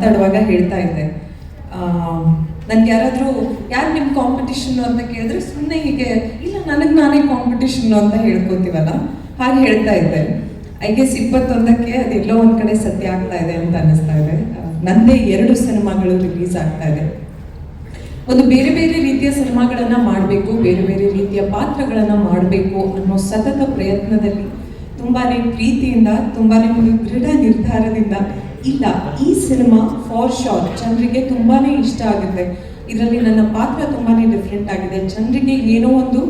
ಮಾತಾಡುವಾಗ ಹೇಳ್ತಾ ಇದ್ದೆ. ನನ್ಗೆ ಯಾರಾದರೂ, ಯಾರು ನಿಮ್ಮ ಕಾಂಪಿಟಿಷನ್ ಅಂತ ಕೇಳಿದ್ರೆ ಸುಮ್ಮನೆ ಹೀಗೆ, ಇಲ್ಲ, ನನಗೆ ನಾನೇ ಕಾಂಪಿಟಿಷನ್ ಅಂತ ಹೇಳ್ಕೊತೀವಲ್ಲ? ಹಾಗೆ ಹೇಳ್ತಾ ಇದ್ದೆ. ಐ ಗೆಸ್ ಇಪ್ಪತ್ತೊಂದಕ್ಕೆ ಅದೆಲ್ಲೋ ಒಂದ್ ಕಡೆ ಸತ್ಯ ಆಗ್ತಾ ಇದೆ ಅಂತ ಅನ್ನಿಸ್ತಾ ಇದೆ. ನಂದೇ ಎರಡು ಸಿನಿಮಾಗಳು ರಿಲೀಸ್ ಆಗ್ತಾ ಇದೆ. ಒಂದು ಬೇರೆ ಬೇರೆ ರೀತಿಯ ಸಿನಿಮಾಗಳನ್ನ ಮಾಡಬೇಕು, ಬೇರೆ ಬೇರೆ ರೀತಿಯ ಪಾತ್ರಗಳನ್ನ ಮಾಡಬೇಕು ಅನ್ನೋ ಸತತ ಪ್ರಯತ್ನದಲ್ಲಿ ತುಂಬಾನೇ ಪ್ರೀತಿಯಿಂದ, ತುಂಬಾನೇ ಒಂದು ದೃಢ ನಿರ್ಧಾರದಿಂದ ಇಲ್ಲ, ಈ ಸಿನಿಮಾ ಫಾರ್ ಶೋರ್ ಜನರಿಗೆ ತುಂಬಾನೇ ಇಷ್ಟ ಆಗುತ್ತೆ. ಇದರಲ್ಲಿ ನನ್ನ ಪಾತ್ರ ತುಂಬಾನೇ ಡಿಫ್ರೆಂಟ್ ಆಗಿದೆ. ಜನರಿಗೆ ಏನೋ ಒಂದು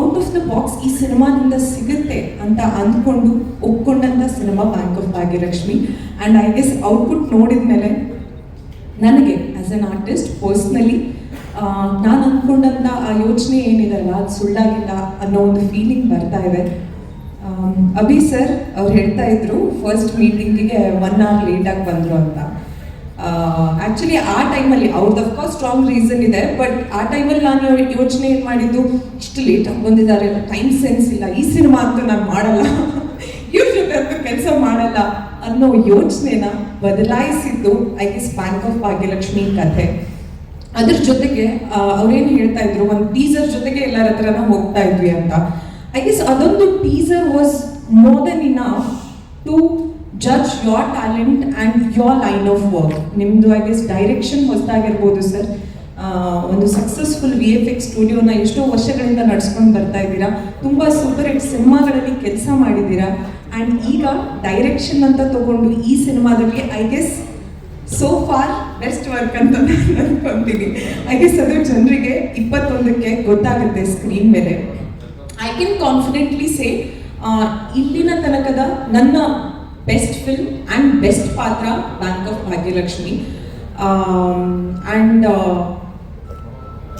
ಔಟ್ ಆಫ್ ದ ಬಾಕ್ಸ್ ಈ ಸಿನಿಮಾದಿಂದ ಸಿಗುತ್ತೆ ಅಂತ ಅಂದ್ಕೊಂಡು ಒಪ್ಕೊಂಡಂತ cinema bank of Bhagyalakshmi. And I guess output ನೋಡಿದ ಮೇಲೆ ನನಗೆ ಆಸ್ ಅನ್ ಆರ್ಟಿಸ್ಟ್ ಪರ್ಸ್ನಲಿ ನಾನು ಅಂದ್ಕೊಂಡಂಥ ಆ ಯೋಚನೆ ಏನಿರಲ್ಲ ಅದು ಸುಳ್ಳಾಗಿಲ್ಲ ಅನ್ನೋ ಒಂದು ಫೀಲಿಂಗ್ ಬರ್ತಾ ಇದೆ. ಅಭಿ ಸರ್ ಅವ್ರು ಹೇಳ್ತಾ ಇದ್ರು ಫಸ್ಟ್ ಮೀಟಿಂಗಿಗೆ ಒನ್ ಅವರ್ ಲೇಟಾಗಿ ಬಂದರು ಅಂತ. ಆ್ಯಕ್ಚುಲಿ ಆ ಟೈಮಲ್ಲಿ ಅವ್ರದ್ದು ಅಫ್ಕೋರ್ಸ್ ಸ್ಟ್ರಾಂಗ್ ರೀಸನ್ ಇದೆ ಬಟ್ ಆ ಟೈಮಲ್ಲಿ ನಾನು ಯೋಚನೆ ಏನು ಮಾಡಿದ್ದು, ಇಷ್ಟು ಲೇಟಾಗಿ ಬಂದಿದ್ದಾರೆ ಟೈಮ್ ಸೆನ್ಸ್ ಇಲ್ಲ. ಈ ಸಿನಿಮಾ ಅಂತೂ ನಾನು ಮಾಡಲ್ಲ. ಅಂತೂ ಕೆಲಸ ಮಾಡಲ್ಲ ಅನ್ನೋ ಯೋಚನೆನ ಬದಲಾಯಿಸಿದ್ದು I guess bank of Bhagyalakshmi ಕಥೆ. ಅದ್ರ ಜೊತೆಗೆ ಅವ್ರೇನು ಹೇಳ್ತಾ ಇದ್ರು, ಒಂದು ಟೀಸರ್ ಜೊತೆಗೆ ಎಲ್ಲರ ಹತ್ರನ ಹೋಗ್ತಾ ಇದ್ವಿ ಅಂತ. ಐ ಗೆಸ್ ಅದೊಂದು teaser was more than enough to judge your talent and your line of work ನಿಮ್ಮದು ಐ ಗೆಸ್ ಡೈರೆಕ್ಷನ್ ಹೊಸದಾಗಿರ್ಬೋದು ಸರ್ ಒಂದು ಸಕ್ಸಸ್ಫುಲ್ ವಿ ಎಫ್ ಎಕ್ಸ್ ಸ್ಟುಡಿಯೋನ ಎಷ್ಟೋ ವರ್ಷಗಳಿಂದ ನಡ್ಸ್ಕೊಂಡು ಬರ್ತಾ ಇದ್ದೀರಾ. ತುಂಬ ಸೂಪರ್ ಹಿಟ್ ಸಿನಿಮಾಗಳಲ್ಲಿ ಕೆಲಸ ಮಾಡಿದ್ದೀರಾ. ಆ್ಯಂಡ್ ಈಗ ಡೈರೆಕ್ಷನ್ ಅಂತ ತಗೊಂಡು ಈ ಸಿನಿಮಾದಲ್ಲಿ I guess so far best work ಅಂತ ನಾನು ಅನ್ಕೊಂತೀನಿ. ಐ ಗೆಸ್ ಅದು ಜನರಿಗೆ ಇಪ್ಪತ್ತೊಂದಕ್ಕೆ ಗೊತ್ತಾಗುತ್ತೆ ಸ್ಕ್ರೀನ್ ಮೇಲೆ. ಐ ಕ್ಯಾನ್ ಕಾನ್ಫಿಡೆಂಟ್ಲಿ ಸೇ ಇಲ್ಲಿನ ತನಕದ ನನ್ನ ಬೆಸ್ಟ್ ಫಿಲ್ಮ್ ಆ್ಯಂಡ್ ಬೆಸ್ಟ್ ಪಾತ್ರ ಬ್ಯಾಂಕ್ ಆಫ್ ಭಾಗ್ಯಲಕ್ಷ್ಮಿ ಆ್ಯಂಡ್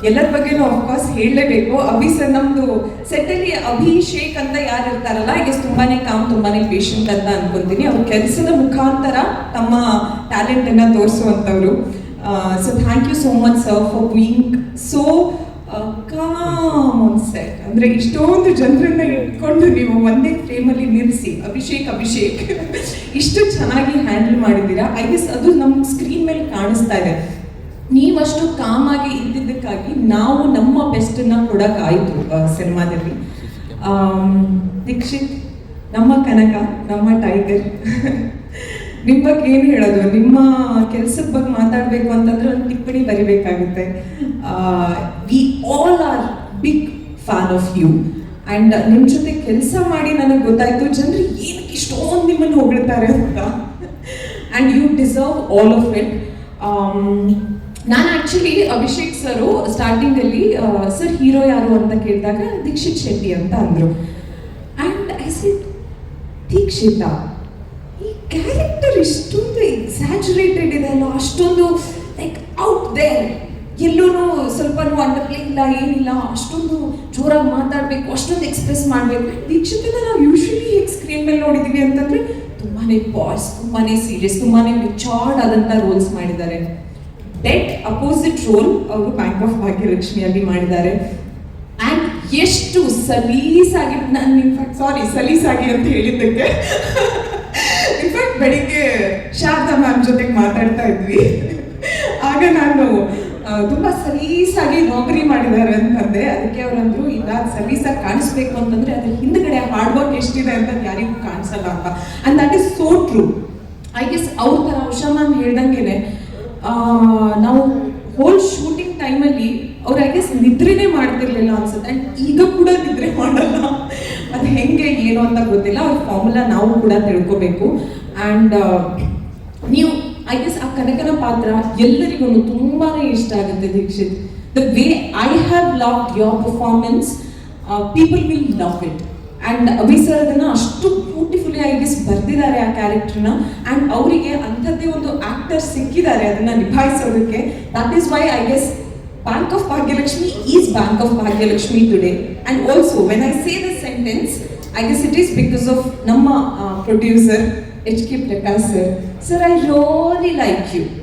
ಎಲ್ಲರ ಬಗ್ಗೆನೂ ಅಫ್ಕೋರ್ಸ್ ಹೇಳಲೇಬೇಕು. ಅಭಿ ಸರ್ ನಮ್ಮದು ಸೆಟ್ಟಲ್ಲಿ ಅಭಿಷೇಕ್ ಅಂತ ಯಾರು ಇರ್ತಾರಲ್ಲ ಈಗ ತುಂಬಾನೇ ಕಾಮ್ ತುಂಬಾ ಪೇಷಂಟ್ ಅಂತ ಅನ್ಕೊಂತೀನಿ. ಅವ್ರ ಕೆಲಸದ ಮುಖಾಂತರ ತಮ್ಮ ಟ್ಯಾಲೆಂಟನ್ನು ಅನ್ನ ತೋರಿಸುವಂತವ್ರು so thank you so much sir for being so calm on set ಅಂದ್ರೆ ಇಷ್ಟೊಂದು ಜನರನ್ನ ಇಟ್ಕೊಂಡು ನೀವು ಒಂದೇ ಫ್ರೇಮಲ್ಲಿ ನಿಲ್ಲಿಸಿ, ಅಭಿಷೇಕ್ ಅಭಿಷೇಕ್. ಇಷ್ಟು ಚೆನ್ನಾಗಿ ಹ್ಯಾಂಡಲ್ ಮಾಡಿದ್ದೀರಾ. ಐ ಗೆಸ್ ಅದು ನಮ್ಮ ಸ್ಕ್ರೀನ್ ಮೇಲೆ ಕಾಣಿಸ್ತಾ ಇದೆ. ನೀವಷ್ಟು ಕಾಮಾಗಿ ಇದ್ದಿದ್ದಕ್ಕಾಗಿ ನಾವು ನಮ್ಮ ಬೆಸ್ಟನ್ನ ಕೊಡೋಕ್ಕಾಯಿತು ಸಿನಿಮಾದಲ್ಲಿ. ದೀಕ್ಷಿತ್, ನಮ್ಮ ಕನಕ, ನಮ್ಮ ಟೈಗರ್ ನಿಮ್ಮ ಬಗ್ಗೆ ಏನು ಹೇಳೋದು? ನಿಮ್ಮ ಕೆಲಸದ ಬಗ್ಗೆ ಮಾತಾಡಬೇಕು ಅಂತಂದ್ರೆ ಒಂದು ಟಿಪ್ಪಣಿ ಬರಿಬೇಕಾಗುತ್ತೆ. We fan of you and ನಿಮ್ಮ ಜೊತೆ ಕೆಲಸ ಮಾಡಿ ನನಗೆ ಗೊತ್ತಾಯಿತು, ಜನರು ಏನಕ್ಕೆ ಇಷ್ಟೊಂದು ನಿಮ್ಮನ್ನು ಹೊಗಳ್ತಾರೆ ಅಂತ. And you deserve all of it ನಾನು ಆ್ಯಕ್ಚುಲಿ ಅಭಿಷೇಕ್ ಸರು ಸ್ಟಾರ್ಟಿಂಗಲ್ಲಿ ಸರ್ ಹೀರೋ ಯಾರು ಅಂತ ಕೇಳಿದಾಗ ದೀಕ್ಷಿತ್ ಶೆಟ್ಟಿ ಅಂತ ಅಂದರು. ಆ್ಯಂಡ್ ಐ ಸಿ ದೀಕ್ಷಿತ, ಈ ಕ್ಯಾರೆಕ್ಟರ್ ಇಷ್ಟೊಂದು ಎಕ್ಸಾಜುರೇಟೆಡ್ ಇದೆ ಅಲ್ಲ, ಅಷ್ಟೊಂದು ಲೈಕ್ ಔಟ್ ದೇರ್ ಎಲ್ಲೂ ಸ್ವಲ್ಪನೂ ಕ್ಲಿಕ್ ಇಲ್ಲ, ಏನಿಲ್ಲ, ಅಷ್ಟೊಂದು ಜೋರಾಗಿ ಮಾತಾಡಬೇಕು, ಅಷ್ಟೊಂದು ಎಕ್ಸ್ಪ್ರೆಸ್ ಮಾಡಬೇಕು. ದೀಕ್ಷಿತನ ನಾವು ಯೂಶ್ವಲಿ ಸ್ಕ್ರೀನ್ ಮೇಲೆ ನೋಡಿದ್ದೀವಿ ಅಂತಂದ್ರೆ ತುಂಬಾನೇ ಪಾಸ್ ತುಂಬಾನೇ ಸೀರಿಯಸ್ ತುಂಬಾನೇ ಮೆಚಾರ್ಡ್ ಆದಂಥ ರೋಲ್ಸ್ ಮಾಡಿದ್ದಾರೆ. ಡೆಟ್ ಅಪೋಸಿಟ್ ರೋಲ್ ಅವರು ಬ್ಯಾಂಕ್ ಆಫ್ ಭಾಗ್ಯಲಕ್ಷ್ಮಿಯಲ್ಲಿ ಮಾಡಿದ್ದಾರೆ. ಆ್ಯಂಡ್ ಎಷ್ಟು ಸಲೀಸಾಗಿ ನಾನು ಇನ್ಫ್ಯಾಕ್ಟ್ ಸಾರಿ ಸಲೀಸಾಗಿ ಅಂತ ಹೇಳಿದ್ದಕ್ಕೆ. ಇನ್ಫ್ಯಾಕ್ಟ್ ಬೆಳಿಗ್ಗೆ ಶಾರದಾ ಮ್ಯಾಮ್ ಜೊತೆಗೆ ಮಾತಾಡ್ತಾ ಇದ್ವಿ. ಆಗ ನಾನು ತುಂಬಾ ಸಲೀಸಾಗಿ ನೌಕರಿ ಮಾಡಿದ್ದಾರೆ ಅಂತಂದೆ ಅದಕ್ಕೆ ಅವರಂದ್ರು, ಇಲ್ಲ ಸಲೀಸಾಗಿ ಕಾಣಿಸ್ಬೇಕು ಅಂತಂದ್ರೆ ಅದ್ರ ಹಿಂದ್ಗಡೆ ಹಾರ್ಡ್ ವರ್ಕ್ ಎಷ್ಟಿದೆ ಅಂತ ಯಾರಿಗೂ ಕಾಣಿಸಲ್ಲ ಅಂತ. And that is so true I guess ಅವ್ರ ಥರ ಉಷಾ ಮ್ಯಾಮ್ ಹೇಳ್ದಂಗೆನೆ ನಾವು ಹೋಲ್ ಶೂಟಿಂಗ್ ಟೈಮಲ್ಲಿ ಅವ್ರು ಐ ಗೆಸ್ ನಿದ್ರೆನೇ ಮಾಡ್ತಿರ್ಲಿಲ್ಲ ಅನ್ಸುತ್ತೆ. ಅಂಡ್ ಈಗ ಕೂಡ ನಿದ್ರೆ ಮಾಡಲ್ಲ. ಅದು ಹೆಂಗೆ, ಏನು ಅಂತ ಗೊತ್ತಿಲ್ಲ. ಅವ್ರ ಫಾರ್ಮುಲಾ ನಾವು ಕೂಡ ತಿಳ್ಕೊಬೇಕು. ಆ್ಯಂಡ್ ನೀವು ಐ ಗೆಸ್ ಆ ಕನಕನ ಪಾತ್ರ ಎಲ್ಲರಿಗೂ ತುಂಬಾನೇ ಇಷ್ಟ ಆಗುತ್ತೆ Dikshit. The way I have love your performance people will love it and Abhi sir ಅದನ್ನ ಅಷ್ಟು ಬ್ಯೂಟಿಫುಲಿ ಐ ಗೆಸ್ ಬರೆದಿದ್ದಾರೆ ಆ ಕ್ಯಾರೆಕ್ಟರ್ನ ಆ್ಯಂಡ್ ಅವರಿಗೆ ಅಂಥದ್ದೇ ಒಂದು ಆಕ್ಟರ್ ಸಿಕ್ಕಿದ್ದಾರೆ ಅದನ್ನ ನಿಭಾಯಿಸೋದಕ್ಕೆ. That is why I guess bank of Bhagyalakshmi is bank of Bhagyalakshmi today and also when I say the sentence I guess it is because of ನಮ್ಮ producer H.K. Prakash sir, sir, I really like you.